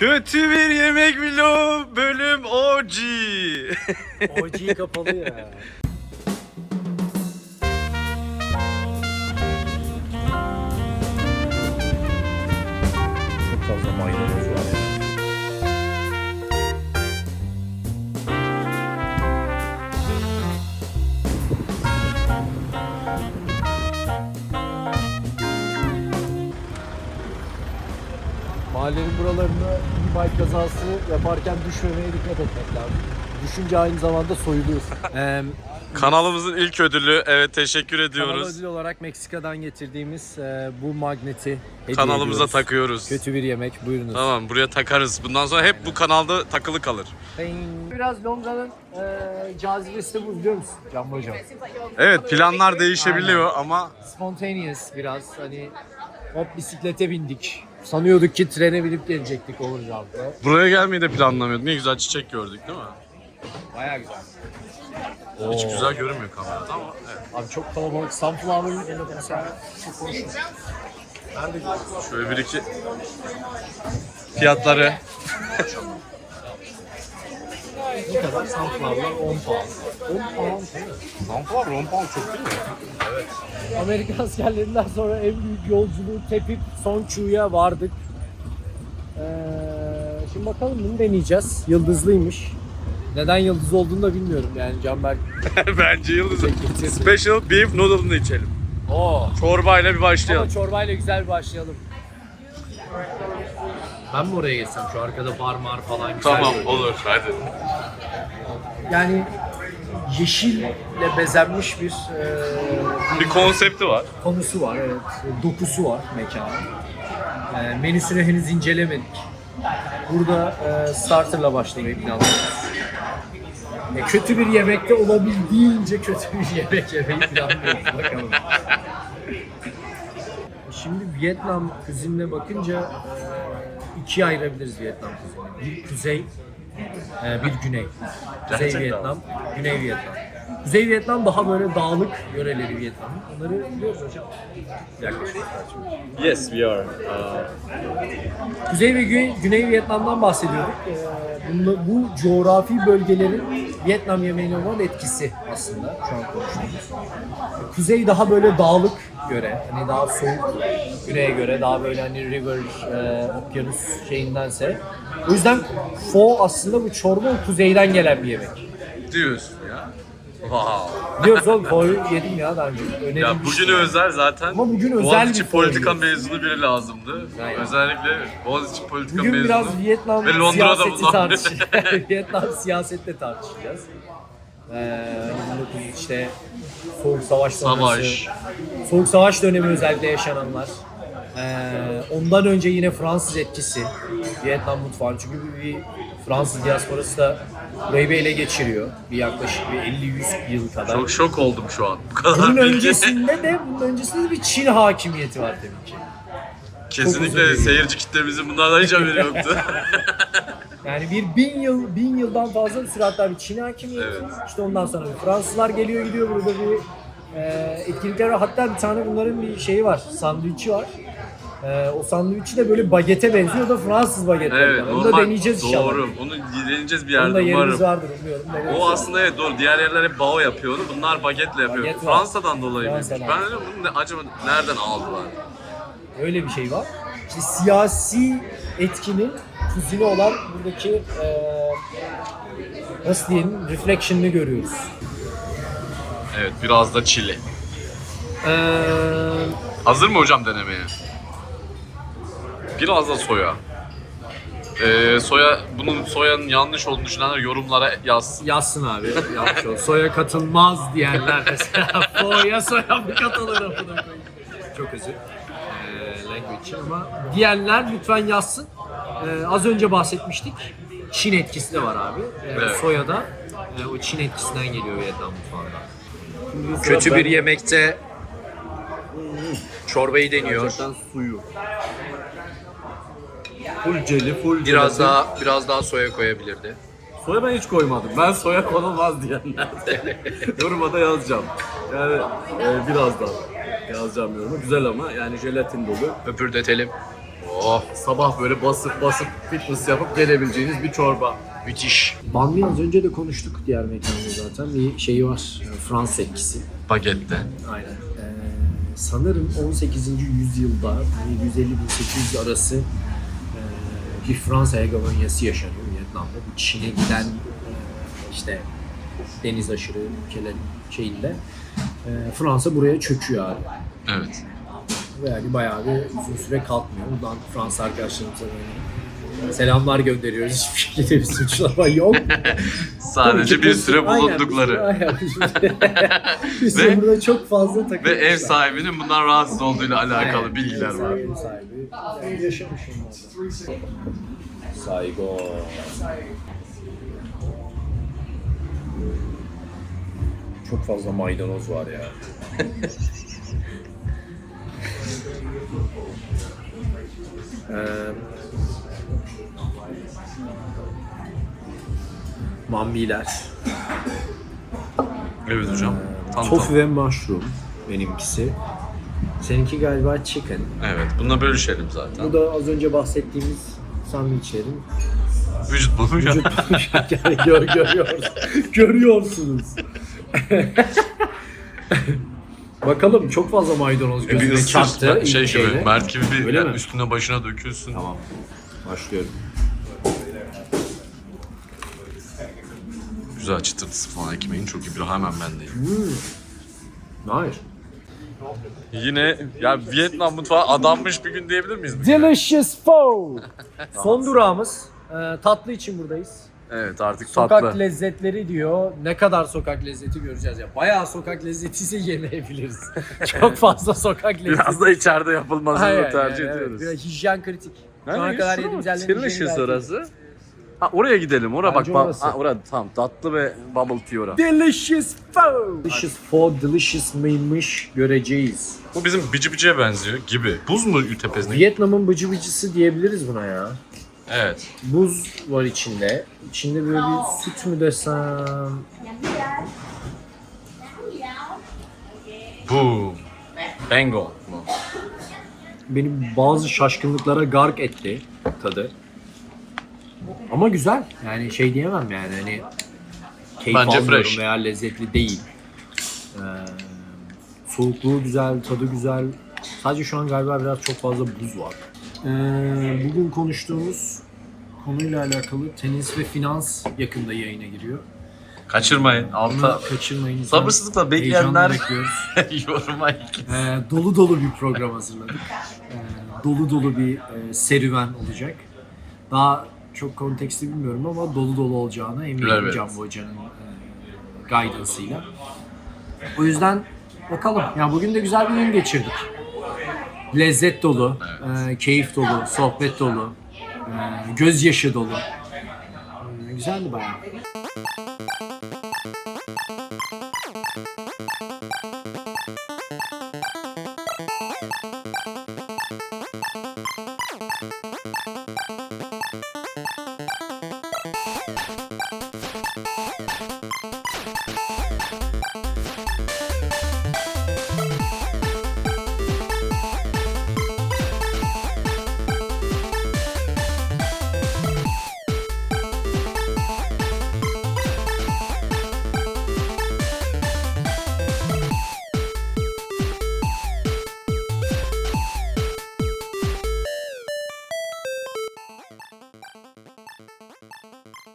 Kötü bir yemek vlog bölüm OG. OG kapalı ya. Mahallenin buralarında bir bike kazası yaparken düşmemeye dikkat etmek lazım. Düşünce aynı zamanda soyuluyorsun. Eee Kanalımızın ilk ödülü. Evet teşekkür Kanal ediyoruz. ödül olarak Meksika'dan getirdiğimiz e, bu magneti hediye Kanalımıza ediyoruz. takıyoruz. Kötü bir yemek buyurunuz. Tamam buraya takarız. Bundan sonra hep bu kanalda takılı kalır. Biraz Londra'nın e, cazibesi bu biliyor musun Can Hocam? Evet planlar değişebiliyor ama Spontaneous biraz hani hop bisiklete bindik. Sanıyorduk ki trene binip gelecektik Overjumper'a. buraya gelmeyi de planlamıyorduk. Ne güzel çiçek gördük değil mi? Baya güzel. Hiç güzel görünmüyor kamerada ama evet. Abi çok kalabalık. Sunflower'ın mesela çok hoş. Ben de Şöyle bir iki fiyatları. ne kadar Sunflower'lar 10 pound. 10 pound değil mi? Sunflower 10 pound çok değil mi? Amerikan askerlerinden sonra en büyük yolculuğu tepip son çuğuya vardık. Ee, şimdi bakalım bunu deneyeceğiz. Yıldızlıymış. Neden yıldız olduğunu da bilmiyorum yani Canberk. Bence yıldız. Special beef noodle'ını içelim. Oo. Çorbayla bir başlayalım. Ama çorbayla güzel bir başlayalım. Ben mi oraya geçsem şu arkada bar mar falan güzel. Tamam olur hadi. Yani yeşille bezenmiş bir e, Bir konsepti var. konusu var evet. Dokusu var mekanın. E, menüsünü henüz incelemedik. Burada e, starterla başlamayı planlıyoruz. E, kötü bir yemekte olabildiğince kötü bir yemek yemeyi planlıyoruz. Bakalım. Şimdi Vietnam kuzinine bakınca e, ikiye ayırabiliriz Vietnam kuzinini. Bir kuzey, e, bir güney. Kuzey Gerçekten. Vietnam, güney Vietnam. Kuzey Vietnam daha böyle dağlık yöreleri Vietnam. Onları biliyoruz hocam. Yaklaşık. Yes we are. Kuzey ve Güney, Güney Vietnam'dan bahsediyorduk. Ee, bunda, bu coğrafi bölgelerin Vietnam yemeğine olan etkisi aslında şu an konuştuğumuz. Kuzey daha böyle dağlık göre, hani daha soğuk, güneye göre daha böyle hani river, e, okyanus şeyindense. O yüzden pho aslında bu çorba o kuzeyden gelen bir yemek. Diyorsun ya. Wow. Biliyoruz oğlum pho'yu yedim ya daha önce. Ya Önerilmişti. bugün özel zaten. Ama bugün özel Boğaziçi bir politika form. mezunu biri lazımdı. Aynen. Özellikle Boğaziçi politika Bugün mezunu. biraz Vietnam Ve Londra'da siyaseti bulunan tartışacağız. Vietnam siyasetle tartışacağız. Ee, 1900 işte Soğuk Savaş sonrası. Savaş. Soğuk Savaş dönemi özellikle yaşananlar. Ee, ondan önce yine Fransız etkisi Vietnam mutfağı. Çünkü bir, bir Fransız diasporası da burayı bir ele geçiriyor. Bir yaklaşık bir 50-100 yıl kadar. Çok şok oldum şu an. Bu kadar bunun bilgi. öncesinde de bunun öncesinde de bir Çin hakimiyeti var tabii ki. Kesinlikle uzun seyirci kitlemizin bunlardan hiç haberi yoktu. Yani bir bin yıl, bin yıldan fazla süre hatta bir Çin hakimiyeti. Evet. İşte ondan sonra bir Fransızlar geliyor gidiyor burada bir e, etkinlikler var. Hatta bir tane bunların bir şeyi var, sandviçi var. E, o sandviçi de böyle bagete benziyor. Da Fransız baget. evet, Onu da deneyeceğiz inşallah. Doğru. Onu deneyeceğiz bir Onun yerde da yerimiz umarım. vardır umuyorum. Deneriz O aslında evet doğru. Diğer yerler hep bao yapıyor onu. Bunlar bagetle yapıyor. Baget var. Fransa'dan dolayı mıymış? Fransa'dan. Ben dedim bunu ne- acaba nereden aldılar? Öyle bir şey var. İşte siyasi etkinin kuzini olan buradaki e, nasıl diyelim reflection'ını görüyoruz. Evet biraz da çili. Eee Hazır mı hocam denemeye? Biraz da soya. Ee, soya, bunun soyanın yanlış olduğunu düşünenler yorumlara yazsın. Yazsın abi. Yanlış oldu. Soya katılmaz diyenler mesela. Soya soya mı katılır amına koyayım. Çok özür. Ee, language için ama diyenler lütfen yazsın. Ee, az önce bahsetmiştik. Çin etkisi de var abi. Ee, Evet. Soyada e, o Çin etkisinden geliyor Vietnam mutfağında. Kötü bir yemekte çorbayı deniyor. Gerçekten suyu. Full jeli, full Biraz jelatin. daha biraz daha soya koyabilirdi. Soya ben hiç koymadım. Ben soya konulmaz diyenler. Yoruma da yazacağım. Yani e, birazdan yazacağım yorumu. Güzel ama yani jelatin dolu. Öpürdetelim. Oh sabah böyle basıp basıp fitness yapıp gelebileceğiniz bir çorba. Müthiş. Banh mi az önce de konuştuk diğer mekanda zaten. Bir şeyi var. e, Fransız etkisi. Bagette. Aynen. Ee, sanırım 18. yüzyılda 750-1800 arası e, bir Fransa hegemonyası yaşanıyor Vietnam'da. Bu Çin'e giden e, işte deniz aşırı ülkelerin şeyinde e, Fransa buraya çöküyor abi. Evet. Ve yani bayağı bir uzun süre kalkmıyor. Buradan Fransa arkadaşlarımıza böyle selamlar gönderiyoruz. Hiçbir şekilde bir suçlama yok. Sadece bir süre bulundukları. Ve- burada çok fazla Ve takılmışlar. ev sahibinin bundan rahatsız olduğuyla alakalı Evet, bilgiler var. ev sahibi. Yani yaşamış. Saygı. Çok fazla maydanoz var ya. Eee Mambiler. Evet hocam. Tam Tofu tam. ve mushroom benimkisi. Seninki galiba chicken. Evet. Bununla bölüşelim zaten. Bu da az önce bahsettiğimiz sandviçlerin Vücut bulmuş. vücut yani gör, görüyoruz. görüyorsunuz. Bakalım çok fazla maydanoz E, bir gözüme ısır. çarptı. Ben- Şey ilk gibi, şeyle. Mert gibi bir Öyle yani mi? üstüne başına dökülsün. Tamam. Başlıyorum. Güzel çıtırtısı falan ekmeğin çok iyi. Bir hemen bendeyim. Hayır. Yine ya Vietnam mutfağı adanmış bir gün diyebilir miyiz? Delicious food. Son durağımız. Ee, tatlı için buradayız. Evet artık Sokak tatlı. lezzetleri diyor. Ne kadar sokak lezzeti göreceğiz ya. Bayağı sokak lezzeti ise yemeyebiliriz. Çok fazla sokak lezzeti. Biraz da içeride yapılmasını tercih yani, evet. ediyoruz. Biraz hijyen kritik. Şu ana Yani kadar yediğimiz yerlerin hijyeni orası. Ha oraya gidelim. Oraya bak. Bence bak. orası. Ha, orada tamam. Tatlı ve bubble tea ora. Delicious food. Delicious food delicious mıymış göreceğiz. Bu bizim bici biciye benziyor gibi. Buz mu tepesinde? Vietnam'ın bıcı bıcısı diyebiliriz buna ya. Evet. Buz var içinde. İçinde böyle bir süt mü desem. Bu. Bengal mu? Beni bazı şaşkınlıklara gark etti tadı. Ama güzel. Yani şey diyemem yani hani keyif Bence almıyorum fresh. veya lezzetli değil. Ee, soğukluğu güzel, tadı güzel. Sadece şu an galiba biraz çok fazla buz var. Ee, bugün konuştuğumuz konuyla alakalı tenis ve finans yakında yayına giriyor. Kaçırmayın. Bunu Alta kaçırmayın. sabırsızlıkla Heyecanla bekleyenler bekliyoruz. yoruma iki. Ee, dolu dolu bir program hazırladık. Ee, dolu dolu bir e, serüven olacak. Daha çok konteksti bilmiyorum ama dolu dolu olacağına eminim Evet. Can Hoca'nın e, guidance'ıyla. O yüzden bakalım. Ya bugün de güzel bir gün geçirdik. Lezzet dolu, e, keyif dolu, sohbet dolu, e, gözyaşı dolu. E, güzeldi bayağı. you